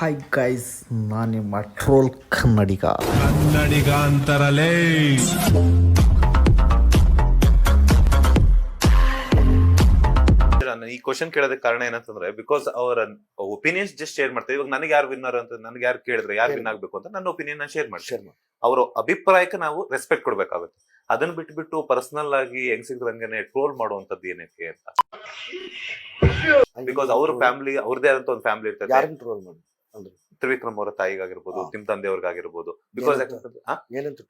Hi guys ನಾನು ನಿಮ್ಮ troll ಕನ್ನಡಿಗ. ಕನ್ನಡಿಗ ಅಂತಾರಲೇ. ನಾನು ಈ ಕ್ವಶನ್ ಕೇಳೋದಕ್ಕೆ ಕಾರಣ ಏನಂತಂದ್ರೆ ಬಿಕಾಸ್ ಅವರ ಒಪಿನಿಯನ್ಸ್ ಜಸ್ಟ್ ಶೇರ್ ಮಾಡ್ತಾರೆ. ಇವಾಗ ನನಗೆ ಯಾರು ವಿನ್ನರ್ ಅಂತ ನನಗೆ ಯಾರು ಕೇಳಿದ್ರೆ ಯಾರು ವಿನ್ ಆಗಬೇಕು ಅಂತ ನನ್ನ ಒಪಿನಿಯನ್ ಶೇರ್ ಮಾಡಿ ಶೇರ್ ಮಾಡಿ ಅವರ ಅಭಿಪ್ರಾಯಕ್ಕೆ ನಾವು ರೆಸ್ಪೆಕ್ಟ್ ಕೊಡ್ಬೇಕಾಗುತ್ತೆ. ಅದನ್ನ ಬಿಟ್ಬಿಟ್ಟು ಪರ್ಸನಲ್ ಆಗಿ ಹೆಂಗ್ ಸಿಗ್ದಂಗೆ ಟ್ರೋಲ್ ಮಾಡುವಂತದ್ದು ಏನಕ್ಕೆ ಅಂತ. ಬಿಕಾಸ್ ಅವ್ರ ಫ್ಯಾಮಿಲಿ ಅವ್ರದೇ ಆದಂತ ಒಂದು ಫ್ಯಾಮಿಲಿ ಇರ್ತದೆ ಯಾರನ್ನ ಟ್ರೋಲ್ ಮಾಡಿ? ತ್ರಿವಿಕ್ರಮ್ ಅವರ ತಾಯಿಗಾಗಿರ್ಬೋದು ತಿಮ್ ನಿಮ್ ತಂದೆಯವ್ರಿಗಾಗಿರ್ಬೋದು ಬಿಕಾಸ್ ಏನಂತ?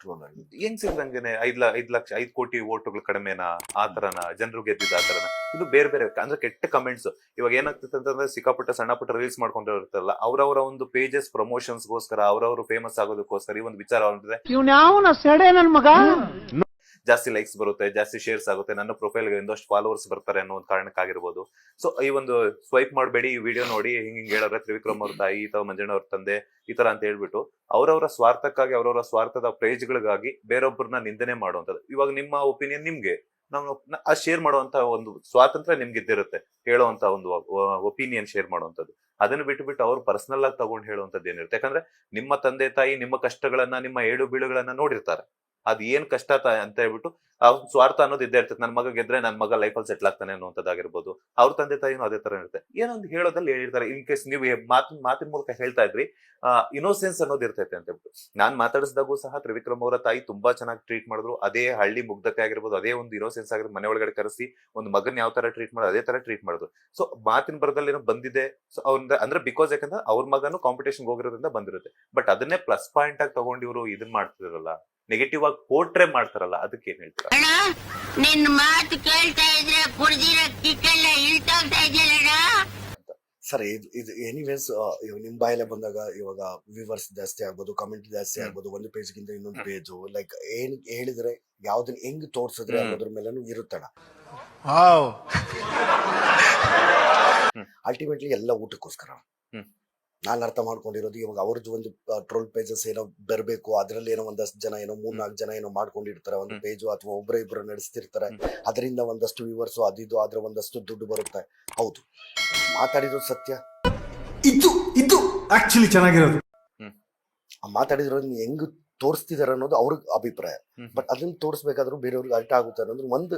ಹೆಂಗ್ ಸಿಗ್ದಂಗೆನೆ ಐದ್ ಲ ಐದ್ ಲಕ್ಷ ಐದ್ ಕೋಟಿ ಓಟುಗಳು ಕಡಿಮೆನಾ ಆ ತರನ ಜನರು ಗೆದ್ದಿದ್ದ ಆ ತರನ? ಇದು ಬೇರೆ ಬೇರೆ ಅಂದ್ರೆ ಕೆಟ್ಟ ಕಮೆಂಟ್ಸ್ ಇವಾಗ ಏನಾಗ್ತದೆ ಅಂತಂದ್ರೆ ಸಿಕ್ಕಾಪಟ್ಟ ಸಣ್ಣ ಪುಟ್ಟ ರೀಲ್ಸ್ ಮಾಡ್ಕೊಂಡಿರ್ತಾರಲ್ಲ ಅವರವರ ಒಂದು ಪೇಜಸ್ ಪ್ರಮೋಷನ್ಸ್ಗೋಸ್ಕರ ಅವರವರು ಫೇಮಸ್ ಆಗೋದಕ್ಕೋಸ್ಕರ ಈ ಒಂದು ವಿಚಾರ ಅಂದ್ರೆ ಜಾಸ್ತಿ ಲೈಕ್ಸ್ ಬರುತ್ತೆ, ಜಾಸ್ತಿ ಶೇರ್ಸ್ ಆಗುತ್ತೆ, ನನ್ನ ಪ್ರೊಫೈಲ್ ಒಂದಷ್ಟು ಫಾಲೋವರ್ಸ್ ಬರ್ತಾರೆ ಅನ್ನೋ ಒಂದು ಕಾರಣಕ್ಕಾಗಿರ್ಬೋದು. ಸೊ ಈ ಒಂದು ಸ್ವೈಪ್ ಮಾಡಬೇಡಿ, ಈ ವಿಡಿಯೋ ನೋಡಿ, ಹಿಂಗ್ ಹಿಂಗ್ ಹೇಳಿದ್ರೆ ತ್ರಿವಿಕ್ರಮ್ ಅವ್ರ ತಾಯಿ ಅಥವಾ ಮಂಜಣ್ಣ ಅವ್ರ ತಂದೆ, ಈ ತರ ಅಂತ ಹೇಳ್ಬಿಟ್ಟು ಅವರವರ ಸ್ವಾರ್ಥಕ್ಕಾಗಿ, ಅವರವರ ಸ್ವಾರ್ಥದ ಪ್ರೈಜ್ಗಳಿಗಾಗಿ ಬೇರೊಬ್ಬರನ್ನ ನಿಂದನೆ ಮಾಡುವಂಥದ್ದು. ಇವಾಗ ನಿಮ್ಮ ಒಪಿನಿಯನ್ ನಿಮ್ಗೆ. ನಾವು ಆ ಶೇರ್ ಮಾಡುವಂತ ಒಂದು ಸ್ವಾತಂತ್ರ್ಯ ನಿಮ್ಗೆ ಇದ್ದಿರುತ್ತೆ ಹೇಳುವಂತ ಒಂದು ಒಪಿನಿಯನ್ ಶೇರ್ ಮಾಡುವಂಥದ್ದು. ಅದನ್ನ ಬಿಟ್ಟು ಬಿಟ್ಟು ಅವ್ರು ಪರ್ಸನಲ್ ಆಗಿ ತಗೊಂಡು ಹೇಳುವಂಥದ್ದು ಏನಿರುತ್ತೆ. ಯಾಕಂದ್ರೆ ನಿಮ್ಮ ತಂದೆ ತಾಯಿ ನಿಮ್ಮ ಕಷ್ಟಗಳನ್ನ, ನಿಮ್ಮ ಏಳು ಬೀಳುಗಳನ್ನ ನೋಡಿರ್ತಾರೆ. ಅದ್ ಏನ್ ಕಷ್ಟ ಅಂತ ಹೇಳ್ಬಿಟ್ಟು ಆ ಸ್ವಾರ್ಥ ಅನ್ನೋದು ಇದ್ದೇ ಇರ್ತದೆ ನನ್ನ ಮಗ ಗೆದ್ರೆ ನನ್ನ ಮಗ ಲೈಫಲ್ಲಿ ಸೆಟ್ಲ್ ಆಗ್ತಾನೆ ಅನ್ನುವಂಥದ್ದಾಗಿರ್ಬೋದು. ಅವ್ರ ತಂದೆ ತಾಯಿನೂ ಅದೇ ತರ ಇರುತ್ತೆ. ಏನೊಂದು ಹೇಳೋದಲ್ಲಿ ಹೇಳಿರ್ತಾರೆ. ಇನ್ ಕೇಸ್ ನೀವು ಮಾತಿನ ಮಾತಿನ ಮೂಲಕ ಹೇಳ್ತಾ ಇದ್ರಿ ಇನೋಸೆನ್ಸ್ ಅನ್ನೋದು ಇರ್ತೈತೆ ಅಂತ ಹೇಳ್ಬಿಟ್ಟು. ನಾನ್ ಮಾತಾಡಿಸಿದಾಗೂ ಸಹ ತ್ರಿವಿಕ್ರಮ್ ಅವರ ತಾಯಿ ತುಂಬಾ ಚೆನ್ನಾಗಿ ಟ್ರೀಟ್ ಮಾಡಿದ್ರು. ಅದೇ ಹಳ್ಳಿ ಮುಗ್ಧತೆ ಆಗಿರ್ಬೋದು. ಅದೇ ಒಂದು ಇನೋಸೆನ್ಸ್ ಆಗಿರ್ಬೋದು ಮನೆ ಒಳಗಡೆ ಕರೆಸಿ, ಒಂದು ಮಗನ್ ಯಾವ ತರ ಟ್ರೀಟ್ ಮಾಡೋದು ಅದೇ ತರ ಟ್ರೀಟ್ ಮಾಡಿದ್ರು. ಸೊ ಮಾತಿನ ಬರದಲ್ಲಿ ಏನೋ ಬಂದಿದೆ. ಸೊ ಅವ್ರ ಅಂದ್ರೆ ಬಿಕಾಸ್ ಯಾಕಂದ್ರೆ ಅವ್ರ ಮಗನು ಕಾಂಪಿಟೇಷನ್ ಹೋಗಿರೋದ್ರಿಂದ ಬಂದಿರುತ್ತೆ. ಬಟ್ ಅದನ್ನೇ ಪ್ಲಸ್ ಪಾಯಿಂಟ್ ಆಗಿ ತಗೊಂಡು ಇವರು ಇದನ್ ಮಾಡ್ತಿದಾರಲ್ಲ. ನೆಗೆಟಿವ್ ಆಗಿ ಪೋರ್ಟ್ರೇ ಮಾಡ್ತಾರಲ್ಲ ಅದಕ್ಕೆ ಏನ್ ಹೇಳ್ತೀರಾ ಅಣ್ಣ ನಿನ್ ಮಾತು ಕೇಳ್ತಾ ಇದ್ರೆ ಕುಡ್ದಿರೋ ಕಿಕ್ಕೆಲ್ಲ ಇಳ್ತೋಗ್ತಾ ಸರ್ ಇದು ಇದು ಎನಿವೇಸ್ ನಿಮ್ ಬಾಯಲ್ಲೇ ಬಂದಾಗ ಇವಾಗ ವ್ಯೂವರ್ಸ್ ಜಾಸ್ತಿ ಆಗ್ಬೋದು ಕಮೆಂಟ್ ಜಾಸ್ತಿ. ಆಗ್ಬೋದು ಒಂದು ಪೇಜ್ ಗಿಂತ ಇನ್ನೊಂದು. ಪೇಜ್ ಲೈಕ್ ಏನ್ ಹೇಳಿದ್ರೆ ಯಾವ್ದನ್ನ ಹೆಂಗ್ ತೋರ್ಸಿದ್ರೆ. ಅನ್ನೋದ್ರ ಮೇಲೂ ಇರುತ್ತಣ ಅಲ್ಟಿಮೇಟ್ಲಿ ಎಲ್ಲ ಊಟಕ್ಕೋಸ್ಕರ. ನಾನು ಅರ್ಥ ಮಾಡ್ಕೊಂಡಿರೋದು ಇವಾಗ ಅವ್ರದ್ದು ಒಂದು ಟ್ರೋಲ್ ಪೇಜಸ್ ಏನೋ ಬರಬೇಕು ಅದರಲ್ಲಿ ಏನೋ ಒಂದಷ್ಟು ಜನ ಏನೋ ಮೂರ್ ನಾಲ್ಕು ಜನ ಏನೋ ಮಾಡ್ಕೊಂಡಿರ್ತಾರೆ ಒಂದು. ಪೇಜು ಅಥವಾ ಒಬ್ಬರ ಇಬ್ಬರು ನಡೆಸ್ತಿರ್ತಾರೆ ಅದರಿಂದ ಒಂದಷ್ಟು ವ್ಯೂವರ್ಸು ಅದಿದು ಆದ್ರೆ ಒಂದಷ್ಟು ದುಡ್ಡು ಬರುತ್ತೆ. ಹೌದು. ಮಾತಾಡಿರೋದು ಸತ್ಯ? ಇದು ಇದು ಆಕ್ಚುಲಿ ಚೆನ್ನಾಗಿರೋದು. ಆ ಮಾತಾಡಿರೋದನ್ನ ಹೆಂಗ್ ತೋರಿಸ್ತಿದಾರೆ ಅನ್ನೋದು ಅವ್ರ ಅಭಿಪ್ರಾಯ. ಬಟ್ ಅದನ್ನ ತೋರಿಸ್ಬೇಕಾದ್ರು ಬೇರೆಯವ್ರಿಗೆ ಅರ್ಥ ಆಗುತ್ತೆ ಅನ್ನೋದು ಒಂದು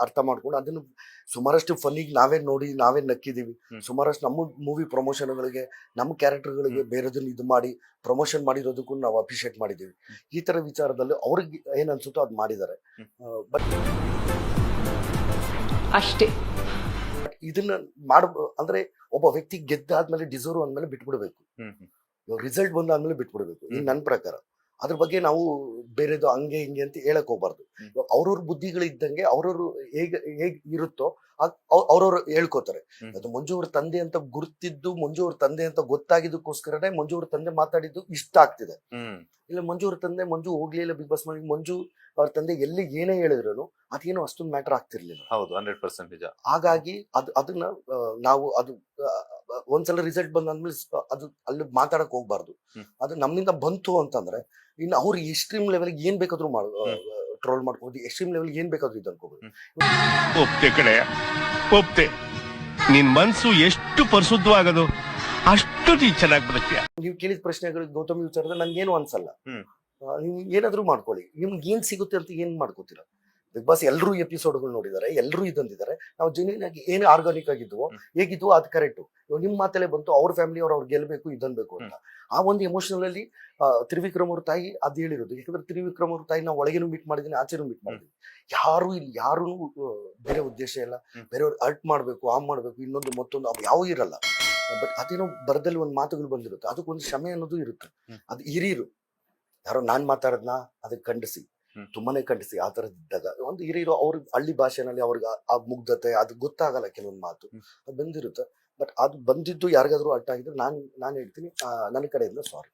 ಅರ್ಥ ಮಾಡ್ಕೊಂಡು ಅದನ್ನು ಸುಮಾರಷ್ಟು ಫನ್ನಿಗೆ ನಾವೇ ನೋಡಿ ನಾವೇ ನಕ್ಕಿದೀವಿ. ಹ್ಮ್. ಸುಮಾರಷ್ಟು ನಮ್ಮ ಮೂವಿ ಪ್ರಮೋಷನ್ಗಳಿಗೆ ನಮ್ಮ ಕ್ಯಾರೆಕ್ಟರ್ಗಳಿಗೆ ಬೇರೆದನ್ನ ಇದು ಮಾಡಿ ಪ್ರಮೋಷನ್ ಮಾಡಿರೋದಕ್ಕೂ ನಾವು ಅಪ್ರಿಷಿಯೇಟ್ ಮಾಡಿದ್ದೀವಿ ಈ ಥರ ವಿಚಾರದಲ್ಲಿ ಅವ್ರಿಗೆ ಏನು ಅನ್ಸುತ್ತೋ ಅದು ಮಾಡಿದ್ದಾರೆ. ಬಟ್ ಅಷ್ಟೇ. ಇದನ್ನ ಮಾಡ ಅಂದ್ರೆ ಒಬ್ಬ ವ್ಯಕ್ತಿ ಗೆದ್ದಾದ್ಮೇಲೆ ಡಿಸರ್ವ್ ಅಂದ್ಮೇಲೆ ಬಿಟ್ಬಿಡ್ಬೇಕು. ರಿಸಲ್ಟ್ ಬಂದಾದ್ಮೇಲೆ ಬಿಟ್ಬಿಡ್ಬೇಕು. ಇದು. ನನ್ನ ಪ್ರಕಾರ. ಅದ್ರ ಬಗ್ಗೆ ನಾವು ಬೇರೆದು ಹಂಗೆ ಹಿಂಗೆ ಅಂತ ಹೇಳಕ್ ಹೋಗ್ಬಾರ್ದು. ಅವ್ರವ್ರ ಬುದ್ಧಿಗಳಿದ್ದಂಗೆ ಅವ್ರವ್ರು ಹೇಗ್ ಹೇಗ್ ಇರುತ್ತೋ ಅವ್ರವ್ರು ಹೇಳ್ಕೊತಾರೆ. ಅದು ಮಂಜು ಅವ್ರ ತಂದೆ ಅಂತ ಗುರ್ತಿದ್ದು ಮಂಜು ಅವ್ರ ತಂದೆ ಅಂತ ಗೊತ್ತಾಗಿದ್ದಕ್ಕೋಸ್ಕರನೇ ಮಂಜು ಅವ್ರ ತಂದೆ ಮಾತಾಡಿದ್ದು ಇಷ್ಟ ಆಗ್ತಿದೆ. ಇಲ್ಲ ಮಂಜು ಅವ್ರ ತಂದೆ ಮಂಜು ಹೋಗ್ಲಿಲ್ಲ ಬಿಗ್ ಬಾಸ್ ಮಾಡಿ ಮಂಜು ಅವ್ರ ತಂದೆ ಎಲ್ಲಿ ಏನೇ ಹೇಳಿದ್ರು ಅದೇನೋ ಅಷ್ಟೊಂದು ಮ್ಯಾಟರ್ ಆಗ್ತಿರ್ಲಿಲ್ಲ. ಹೌದು ಹಂಡ್ರೆಡ್ ಪರ್ಸೆಂಟ್ ನಿಜ. ಹಾಗಾಗಿ ಅದು ಅದನ್ನ ಆ, ನಾವು ಅದು ಆ, ಒಂದ್ಸಲ ರಿಸಲ್ಟ್ ಬಂದಾದ್ಮೇಲೆ ಸ- ಅದು ಅಲ್ಲಿ ಮಾತಾಡಕ್ ಹೋಗ್ಬಾರ್ದು. ಹ್ಮ್. ಅದು ನಮ್ಮಿಂದ ಬಂತು ಅಂತಂದ್ರೆ ಇನ್ನು ಅವ್ರು ಎಕ್ಸ್ಟ್ರೀಮ್ ಲೆವೆಲ್ ಏನ್ ಬೇಕಾದ್ರೂ ಮಾಡ ಟ್ರೋಲ್ ಮಾಡ್ಕೋಬಹುದು ಎಕ್ಸ್ಟ್ರೀಮ್ ಲೆವೆಲ್ ಏನ್ ಬೇಕಾದ್ರೂ ಇದು ಅನ್ಕೋಬೋದು. ಒಪ್ತೆ ನಿನ್ ಮನ್ಸು ಎಷ್ಟು ಪರಿಶುದ್ಧವಾಗದು ಅಷ್ಟು ನೀ ಚೆನ್ನಾಗಿ ಬದುಕ್ತೀಯ. ನೀವು ಕೇಳಿದ ಪ್ರಶ್ನೆಗಳು ಗೌತಮಿ ವಿಚಾರದ ನನ್ಗೇನು ಅನ್ಸಲ್ಲ. ಹ್ಮ್. ಆ, ನೀವು ಏನಾದ್ರೂ ಮಾಡ್ಕೊಳ್ಳಿ. ನಿಮ್ಗೆ ಏನ್ ಸಿಗುತ್ತೆ ಅಂತ ಏನ್ ಮಾಡ್ಕೋತೀರಾ? ಬಿಗ್ ಬಾಸ್ ಎಲ್ಲರೂ ಎಪಿಸೋಡ್ಗಳು ನೋಡಿದ್ದಾರೆ ಎಲ್ಲರೂ ಇದಂದಿದ್ದಾರೆ ನಾವು ಜೆನ್ಯೂನ್ ಆಗಿ ಏನ್ ಆರ್ಗಾನಿಕ್ ಆಗಿದ್ವೋ. ಹೇಗಿದ್ವೋ ಅದು ಇವಾಗ ನಿಮ್ಮ ಮಾತಲ್ಲೇ ಬಂತು ಅವ್ರ ಫ್ಯಾಮಿಲಿ ಅವ್ರು ಅವ್ರು ಗೆಲ್ಬೇಕು ಇದನ್ಬೇಕು ಅಂತ. ಆ ಒಂದು ಎಮೋಷನಲ್ ಅಲ್ಲಿ ತ್ರಿವಿಕ್ರಮ್ ಅವ್ರ ತಾಯಿ ಅದು ಹೇಳಿರೋದು. ಯಾಕಂದ್ರೆ ತ್ರಿವಿಕ್ರಮ್ ಅವ್ರ ತಾಯಿ ನಾವು ಒಳಗೇನು ಮೀಟ್ ಮಾಡಿದೀನಿ ಆಚೆನೂ ಮೀಟ್ ಮಾಡಿದ್ವಿ ಯಾರು ಇಲ್ಲಿ ಯಾರು ಬೇರೆ ಉದ್ದೇಶ ಇಲ್ಲ. ಬೇರೆ ಬೇರೆಯವ್ರು ಅರ್ಟ್ ಮಾಡಬೇಕು ಆಮ್ ಮಾಡಬೇಕು ಇನ್ನೊಂದು ಮತ್ತೊಂದು ಅವು ಯಾವ ಇರಲ್ಲ. ಬಟ್ ಅದೇನೋ ಬರದಲ್ಲಿ ಒಂದು ಮಾತುಗಳು ಬಂದಿರುತ್ತೆ. ಅದಕ್ಕೊಂದು ಕ್ಷಮೆ ಅನ್ನೋದು ಇರುತ್ತೆ. ಅದು ಹಿರಿಯರು. ಯಾರೋ ನಾನು ಮಾತಾಡೋದ್ನ? ಅದಕ್ಕೆ ಖಂಡಿಸಿ. ತುಂಬಾನೇ ಖಂಡಿಸಿ ಆ ಥರದ್ದಿದ್ದಾಗ ಒಂದು ಹಿರಿಯರು ಅವ್ರ ಹಳ್ಳಿ ಭಾಷೆನಲ್ಲಿ ಅವ್ರಿಗೆ ಆ- ಮುಗ್ಧತೆ ಅದು ಗೊತ್ತಾಗಲ್ಲ ಕೆಲವೊಂದು ಮಾತು. ಅದು ಬಂದಿರುತ್ತೆ. ಬಟ್ ಅದು ಬಂದಿದ್ದು ಯಾರಿಗಾದ್ರೂ ಅಡ್ಡ ಆಗಿದ್ರೆ ನಾನು ನಾನು ಹೇಳ್ತೀನಿ ಆ, ನನ್ನ ಕಡೆಯಿಂದ ಸಾರಿ